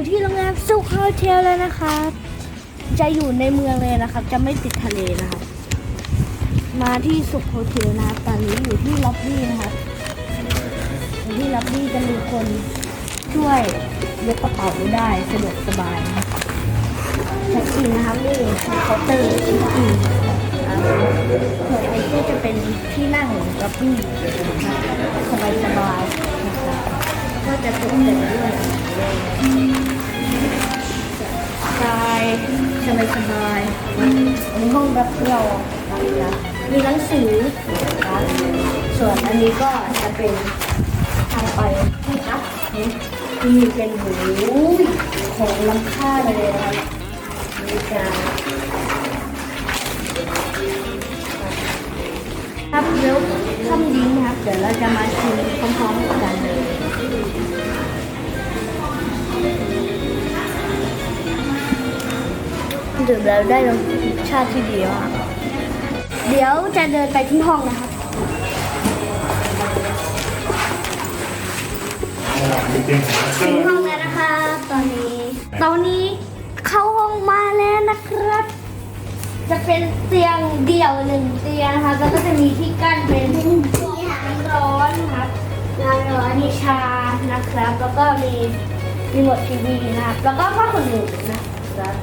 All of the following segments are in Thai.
อยู่ที่โรงแรมสุขโฮเทลแล้วนะครับจะอยู่ในเมืองเลยนะครับ จะไม่ติดทะเลนะครับ มาที่สุขโฮเทลนะครับตอนนี้อยู่ที่ล็อบบี้นะครับอยู่ที่ล็อบบี้จะมีคนช่วยยกกระเป๋าได้สะดวกสบายเช็คอินนะครับนี่คือเคาน์เตอร์เช็คอินนส่วนอันนี้ก็จะเป็นที่นั่งของล็อบบี้สบายสบายๆนะครับก็จะตกแต่งด้วย รับรองนะครับมีหนังสือนะครับส่วนอันนี้ก็จะเป็นทางไปที่พักนี่มีเป็นหูของล้ำค่าเลยนะครับมีการครับเดี๋ยวค่ำนี้นะครับ เดี๋ยวเราจะมาชิมพร้อมๆกันเลย ดื่มแล้วได้รสชาติที่ดีมากเดี๋ยวจะเดินไปที่ห้องนะครับ ถึงห้องแล้วนะคะตอนนี้ ตอนนี้เข้าห้องมาแล้วนะครับ จะเป็นเตียงเดี่ยวหนึ่งเตียงนะคะแล้วก็จะมีที่กั้นเป็นที่น้ำร้อนนะครับน้ำร้อนมีชานะครับ แล้วก็มีรีโมททีวีนะครับ แล้วก็ผ้าขนหนูนะครับ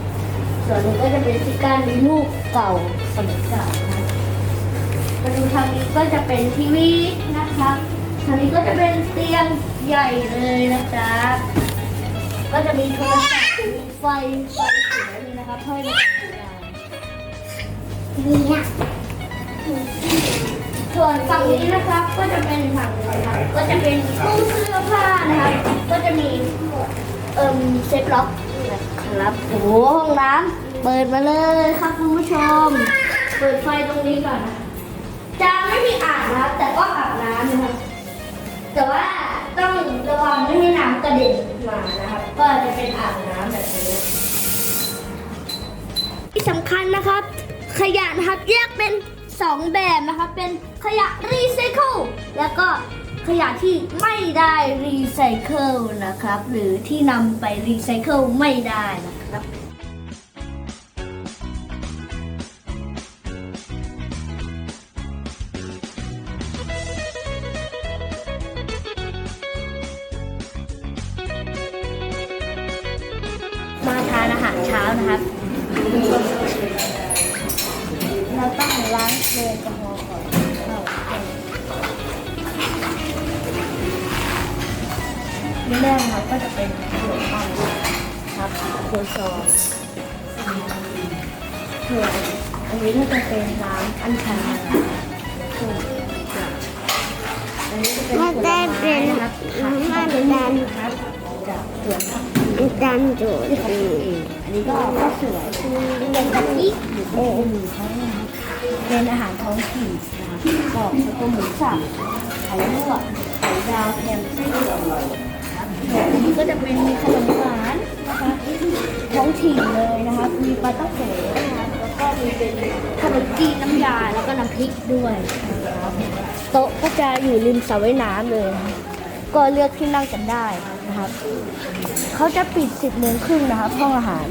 ส่วนนี้ก็จะเป็นที่กั้นมีลูกเก่าสมัยเก่านะครับมาดูทางนี้ก็จะเป็นทีวีนะครับทางนี้ก็จะเป็นเตียงใหญ่เลยนะครับก็จะมีโทรศัพท์มีไฟไฟสวยเลยนะครับห้อยมาตรงกลางนี่นะส่วนฝั่งนี้นะครับก็จะเป็นฝั่งก็จะเป็นตู้เสื้อผ้านะครับ ก็จะมี เอิ่มเซฟล็อกนะครับโอ้โหห้องน้ำเปิดมาเลยครับคุณผู้ชม เปิดไฟตรงนี้ก่อนนะจะไม่มีอ่างนะครับแต่ก็อาบน้ำนะครับ แต่ว่าต้องระวังไม่ให้น้ำกระเด็นมานะครับ ก็จะเป็นอ่างน้ำแบบนี้ที่สำคัญนะครับ ขยะนะครับแยกเป็นสองแบบนะครับ เป็นขยะรีไซเคิลแล้วก็ ขยะที่ไม่ได้รีไซเคิลนะครับ หรือที่นำไปรีไซเคิลไม่ได้นะครับมาทานอาหารเช้านะครับ เราต้องล้างแอลกอฮอล์ก่อ แรกนะครับก็จะเป็นขนมปังครับโคซองส่วนอันนี้ก็จะเป็นน้ำอัญชันส่วอันนี้จะเป็นผลไม้นะครับผักเป็นนะครับจากสวนผักดันจูดที่เขาลูกเองอันนี้ก็ข้าวสวยคือเป็นกะทิหรือเป็นหมูท้องนะครับเป็นอาหารท้องถิ่นนะครับกรอบแล้วก็หมูสับไข่ลวกไข่ดาวแคมไส้เผือน อันนี้ก็จะเป็นขนมหวานนะคะท้องถิ่นเลยนะคะ มีปลาต้องโขนะคะแล้วก็มีเป็นขนมจีนน้ำยาแล้วก็น้ำพริกด้วย โต๊ะก็จะอยู่ริมสระว่ายน้ำเลยนะก็เลือกที่นั่งกันได้นะครับ เขาจะปิด 10โมงครึ่งนะครับห้องอาหาร